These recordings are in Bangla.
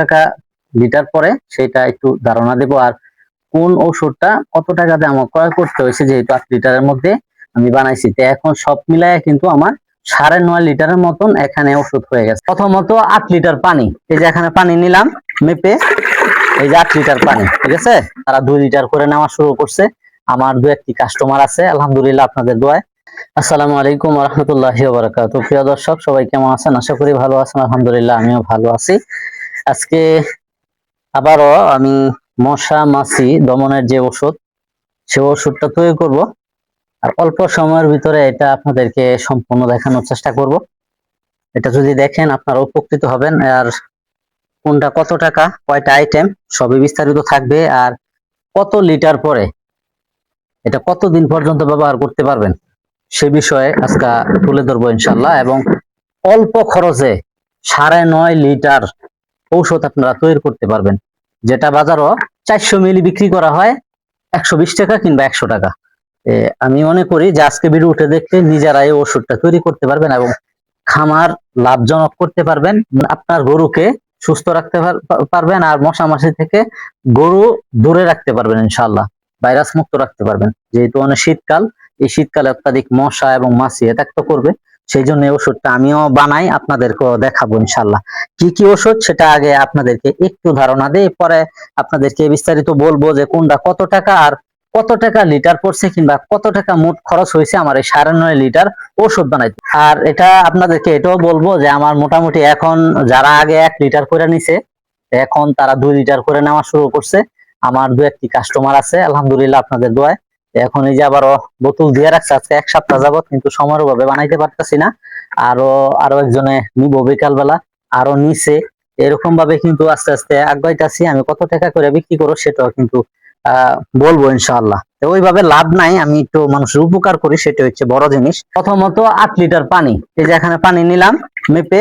টাকা লিটার পরে সেটা একটু ধারণা দেব। আর কোন ওষুধটা কত টাকাতে আমার ক্রয় করতে হয়েছে যেহেতু আট লিটারের মধ্যে আমি বানাইছি। তো এখন সব মিলায় কিন্তু আমার সাড়ে নয় লিটারের মতন এখানে ওষুধ হয়ে গেছে। প্রথমত আট লিটার পানি। এই যে এখানে পানি নিলাম, মেপে। এই যে আট লিটার পানি, ঠিক আছে? তারা দুই লিটার করে নেওয়া শুরু করছে। আমার দু একটি কাস্টমার আছে, আলহামদুলিল্লাহ আপনাদের দোয়ায়। আসসালামু আলাইকুম রহমতুল্লাহি বারাকাত প্রিয় দর্শক, সবাই কেমন আছেন? আশা করি ভালো আছেন, আলহামদুলিল্লাহ আমিও ভালো আছি। আজকে আবারও আমি মশা মাছি দমনের যে ওষুধ, সে ওষুধটা তৈরি করব। আর অল্প সময়ের ভিতরে এটা আপনাদেরকে সম্পূর্ণ দেখানোর চেষ্টা করব। এটা যদি দেখেন আপনারা উপকৃত হবেন। আর কোনটা কত টাকা, কয়টা আইটেম সবই বিস্তারিত থাকবে। আর কত লিটার পরে, এটা কতদিন পর্যন্ত ব্যবহার করতে পারবেন, সে বিষয়ে আজকে তুলে ধরবো ইনশাল্লাহ এবং অল্প খরচে সাড়ে নয় লিটার ঔষধ আপনারা তৈরি করতে পারবেন। যেটা বাজারও চারশো মিলি বিক্রি করা হয়, একশো বিশ টাকা কিংবা একশো টাকা। আমি মনে করি যে আজকে ভিডিও উঠে দেখলে নিজেরাই ওষুধটা তৈরি করতে পারবেন এবং খামার লাভজনক করতে পারবেন। আপনার গরুকে সুস্থ রাখতে পার- পারবেন আর মশা মাছি থেকে গরু দূরে রাখতে পারবেন ইনশাল্লাহ ভাইরাস মুক্ত রাখতে পারবেন। যেহেতু অনেক শীতকাল, এই শীতকালে অত্যাধিক মশা এবং মাছি এটাক্ত করবে। সেই জন্য ওষুধটা আমিও বানাই, আপনাদেরকেও দেখাবো ইনশাল্লাহ। কি কি ওষুধ সেটা আগে আপনাদেরকে একটু ধারণা দেই, পরে আপনাদেরকে বিস্তারিত বলব যে কোনটা কত টাকা আর কত টাকা লিটার পড়ছে কিংবা কত টাকা মোট খরচ হয়েছে আমার এই সাড়ে নয় লিটার ওষুধ বানাইতে। আর এটা আপনাদেরকে এটাও বলব যে আমার মোটামুটি এখন যারা আগে এক লিটার করে নিছে, এখন তারা দুই লিটার করে নেওয়া শুরু করছে। আমার দু একটি কাস্টমার আছে, আলহামদুলিল্লাহ আপনাদের দোয়ায়। এখন এই যে আবারও বোতল দিয়ে রাখছে, আজকে এক সপ্তাহ যাবত কিন্তু সময়ের অভাবে বানাইতে পারতেছি না। আরও আরও একজনে নিব বিকাল বেলা আরও নিচে এরকম ভাবে কিন্তু আস্তে আস্তে আগাইতেছি। আমি কত টাকা করে বিক্রি করব সেটাও কিন্তু বলব ইনশাআল্লাহ। তো ওইভাবে লাভ নাই, আমি একটু মানুষের উপকার করি সেটা হচ্ছে বড় জিনিস। প্রথমত আট লিটার পানি। এই যে এখানে পানি নিলাম, মেপে।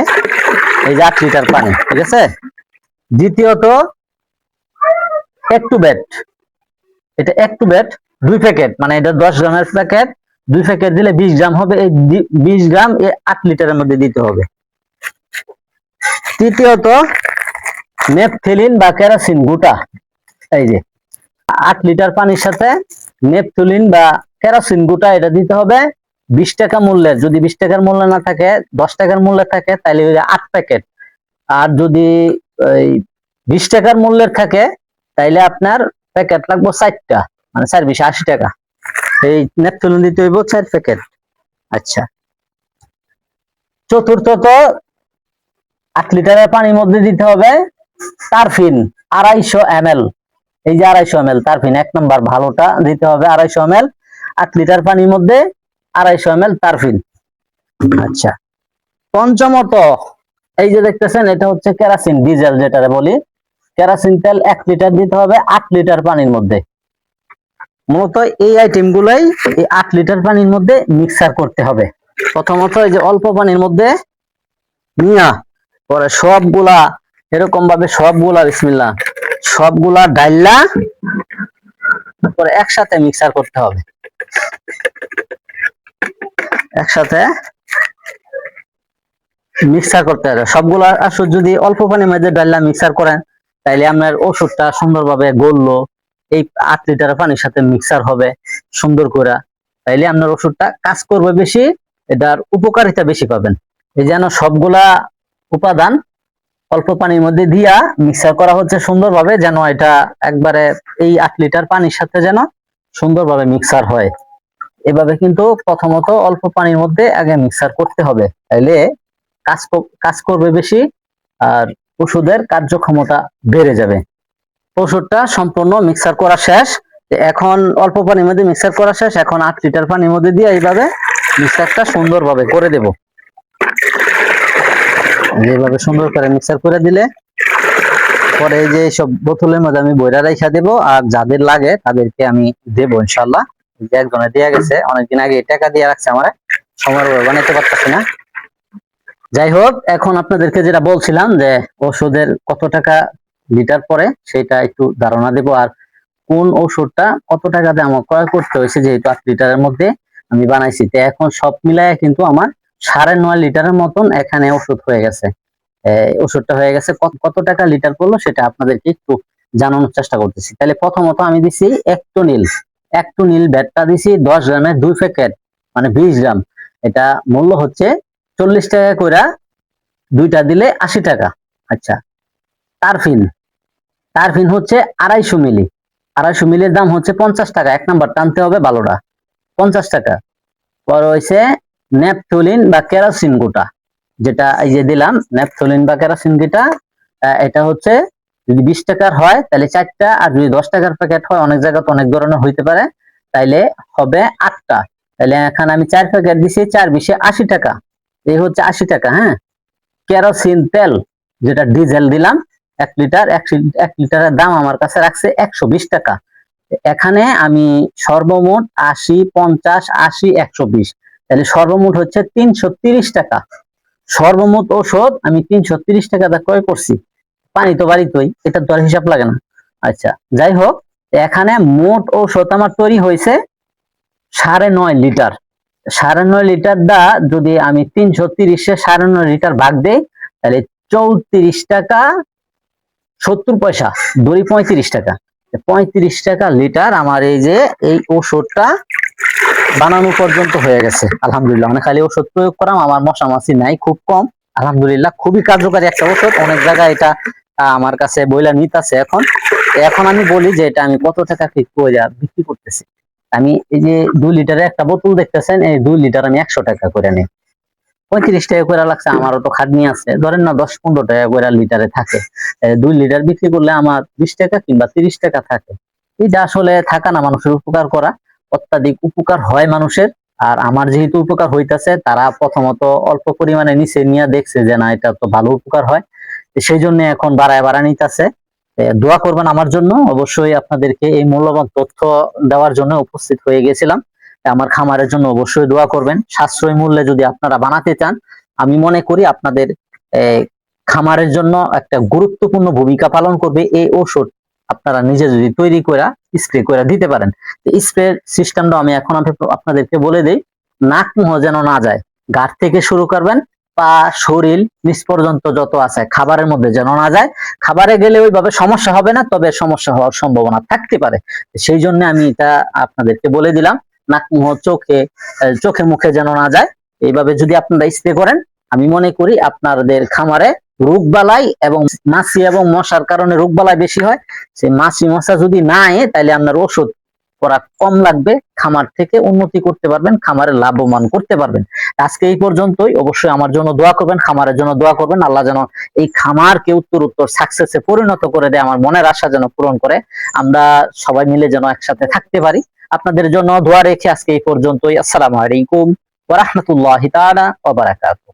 এই যে আট লিটার পানি, ঠিক আছে? দ্বিতীয়ত, একটু বেট এটা একটু বেট দুই প্যাকেট মানে এটা দশ গ্রামের প্যাকেট, দুই প্যাকেট দিলে বিশ গ্রাম হবে, এই বিশ গ্রাম এই আট লিটারের মধ্যে দিতে হবে। তৃতীয়ত, নেপথেলিন বা কেরাসিন, গোটা, এই যে, আট লিটার পানির সাথে নেপথুলিন বা কেরাসিন, গোটা এটা দিতে হবে। বিশ টাকা মূল্যের, যদি বিশ টাকার মূল্য না থাকে, দশ টাকার মূল্য থাকে তাহলে ওই আট প্যাকেট। আর যদি ওই বিশ টাকার মূল্যের থাকে, তাইলে আপনার প্যাকেট লাগবে চারটা। মানে বিশ আশি টাকা। এই নেপথুলিন দিতে হইব চার প্যাকেট। আচ্ছা। চতুর্থত আট লিটারের পানির মধ্যে দিতে হবে তারফিন আড়াইশো এম এই যে আড়াইশো এম তারফিন এক নম্বর ভালোটা দিতে হবে আড়াইশো এম আট লিটার পানির মধ্যে আড়াইশো এম তারফিন আচ্ছা। পঞ্চমত, এই যে দেখতেছেন, এটা হচ্ছে কেরাসিন, ডিজেল যেটারে বলি। কেরাসিন তেল এক লিটার দিতে হবে আট লিটার পানির মধ্যে। মূলত এই আইটেম গুলাই এই আট লিটার পানির মধ্যে মিক্সার করতে হবে। প্রথমত এই যে অল্প পানির মধ্যে নিয়া, পরে সবগুলা এরকম ভাবে সবগুলা, বিসমিল্লাহ, সবগুলা ডাইল্লা, পরে একসাথে মিক্সার করতে হবে। একসাথে মিক্সার করতে হবে। সবগুলা আসলে যদি অল্প পানির মধ্যে ডাইলা মিক্সার করেন, তাইলে আপনার ওষুধটা সুন্দরভাবে গললো এই আট লিটার পানির সাথে মিক্সার হবে, সুন্দর করে। তাইলে আপনার ওষুধটা কাজ করবে বেশি, এটার উপকারিতা বেশি পাবেন। এই যেন সবগুলা উপাদান অল্প পানির মধ্যে দিয়া মিক্সার করা হচ্ছে সুন্দরভাবে, যেন এটা একবারে এই আট লিটার পানির সাথে যেন সুন্দরভাবে মিক্সার হয়। এভাবে কিন্তু প্রথমত অল্প পানির মধ্যে আগে মিক্সার করতে হবে। তাইলে কাজ কাজ করবে বেশি, আর ওষুধের কার্যক্ষমতা বেড়ে যাবে। ওষুধটা সম্পূর্ণ মিক্সার করা শেষ। এখন অল্প পানির মধ্যে মিক্সার করা শেষ। এখন আট লিটার পানির মধ্যে দিয়ে এইভাবে মিক্সারটা সুন্দরভাবে করে দেব। যেভাবে সুন্দর করে মিক্সার করে দিলে পরে যে সব বোতলের মধ্যে আমি বইরা রাইখা দেবো। আর যাদের লাগে তাদেরকে আমি দেবো ইনশাল্লাহ একজনে দেয়া গেছে। অনেকদিন আগে টাকা দিয়ে রাখছে আমার। সময় বানাইতে পারতেছি না। যাই হোক, এখন আপনাদেরকে যেটা বলছিলাম যে ওষুধের কত টাকা লিটার পরে সেটা একটু ধারণা দেব। আর কোন ওষুধটা কত টাকা দিয়ে আমার ক্রয় করতে হয়েছে যেহেতু আট লিটারের মধ্যে আমি বানাইছি, তো এখন সব মিলায় কিন্তু আমার সাড়ে নয় লিটারের মতন এখানে ওষুধ হয়ে গেছে। ওষুধটা হয়ে গেছে। কত- টাকা লিটার পড়ল সেটা আপনাদেরকে একটু জানানোর চেষ্টা করতেছি। তাহলে প্রথমত আমি দিছি একটোনিল নীল ব্যাটটা দিছি দশ গ্রামের দুই প্যাকেট মানে বিশ গ্রাম। এটা মূল্য হচ্ছে চল্লিশ টাকা করে দুইটা দিলে আশি টাকা। আচ্ছা তারফিন। তারফিন হচ্ছে আড়াইশো মিলি। আড়াইশো মিলির দাম হচ্ছে পঞ্চাশ টাকা। এক নাম্বার, টানতে হবে ভালোটা পঞ্চাশ টাকা। পর হয়েছে ন্যাপথলিন বা কেরাসিন গোটা। যেটা এই যে দিলাম, ন্যাপথলিন বা কেরাসিন গোটা এটা হচ্ছে যদি বিশ টাকার হয়, তাহলে চারটা, আর যদি দশ টাকার প্যাকেট হয়, অনেক জায়গাতে অনেক ধরনের হইতে পারে, তাইলে হবে আটটা। তাহলে এখানে আমি চার প্যাকেট দিছি, চার বিশে আশি টাকা। এই হচ্ছে আশি টাকা হ্যাঁ? কেরোসিন তেল, যেটা ডিজেল দিলাম এক লিটার এক লিটারের দাম আমার কাছে রাখছে একশো বিশ টাকা। এখানে আমি সর্বমোট আশি, পঞ্চাশ, আশি, একশো বিশ। তাহলে সর্বমোট হচ্ছে তিনশো তিরিশ টাকা। সর্বমোট ওষুধ আমি তিনশো তিরিশ টাকা ক্রয় করছি। পানি তো বাড়িতেই এটা তো হিসাব লাগে না। আচ্ছা যাই হোক, এখানে মোট ঔষধ আমার তৈরি হয়েছে সাড়ে নয় লিটার। সাড়ে নয় লিটার দা যদি আমি তিনশো তিরিশে সাড়ে নয় লিটার ভাগ দেই, তাহলে চৌত্রিশ টাকা সত্তর পয়সা, দড়ি পঁয়ত্রিশ টাকা। পঁয়ত্রিশ টাকা লিটার আমার এই যে, এই ওষুধটা বানানো পর্যন্ত হয়ে গেছে, আলহামদুলিল্লাহ। মানে খালি ওষুধ প্রয়োগ করাম আমার মশা মাছি নাই, খুব কম। আলহামদুলিল্লাহ, খুবই কার্যকারী একটা ওষুধ অনেক জায়গায় এটা আমার কাছে বইলা নিতেছে এখন। এখন আমি বলি যে, এটা আমি কত টাকা কি করে বিক্রি করতেছি? আমি এই যে দুই লিটারের একটা বোতল দেখতেছেন, এই দুই লিটার আমি একশো টাকা করে নিই। পঁয়ত্রিশ টাকা করে লাগছে আমারও তো খাটনি আছে। ধরেন না দশ পনেরো টাকা করে লিটারে থাকে। দুই লিটার বিক্রি করলে আমার বিশ টাকা কিংবা তিরিশ টাকা থাকে। এটা আসলে থাকা না মানুষের উপকার করা। অত্যাধিক উপকার হয় মানুষের। আর আমার যেহেতু উপকার হইতাছে তারা প্রথমত অল্প পরিমাণে নিচে নিয়ে দেখছে যে না এটা তো ভালো উপকার হয়। সেই জন্য এখন বাড়ায় বাড়া নিতেছে। দোয়া করবেন আমার জন্য। অবশ্যই আপনাদেরকে এই মূল্যবান তথ্য দেওয়ার জন্য উপস্থিত হয়ে গেছিলাম। আমার খামারের জন্য অবশ্যই দোয়া করবেন। সাশ্রয় মূল্যে যদি আপনারা বানাতে চান, আমি মনে করি আপনাদের খামারের জন্য একটা গুরুত্বপূর্ণ ভূমিকা পালন করবে এই ওষুধ আপনারা নিজে যদি তৈরি করে, স্প্রে করে দিতে পারেন। স্প্রে সিস্টেমটা আমি এখন আপনাদেরকে বলে দেই, নাক মুহ যেন না যায়। গাঠ থেকে শুরু করবেন, পা, শরীর, নিচ পর্যন্ত যত আছে খাবারের মধ্যে যেন না যায়। খাবারে গেলে ওইভাবে সমস্যা হবে না, তবে সমস্যা হওয়ার সম্ভাবনা থাকতে পারে। সেই জন্য আমি এটা আপনাদেরকে বলে দিলাম। নাক মুহ চোখে চোখে মুখে যেন না যায়। এইভাবে যদি আপনারা স্প্রে করেন, আমি মনে করি আপনাদের খামারে রোগ বালাই এবং মাছি এবং মশার কারণে রোগ বালাই বেশি হয়। সেই মাছি মশা যদি না আয় তাহলে আপনার ওষুধ করা কম লাগবে। খামার থেকে উন্নতি করতে পারবেন, খামারে লাভবান করতে পারবেন। আজকে এই পর্যন্তই। অবশ্যই আমার জন্য দোয়া করবেন, খামারের জন্য দোয়া করবেন। আল্লাহ যেন এই খামারকে উত্তর উত্তর সাকসেসে পরিণত করে দেয়, আমার মনের আশা যেন পূরণ করে। আমরা সবাই মিলে যেন একসাথে থাকতে পারি। আপনাদের জন্য দোয়া রেখে আজকে এই পর্যন্তই। আসসালামু আলাইকুম ওরহমতুল্লাহ তালা ওবরাকাত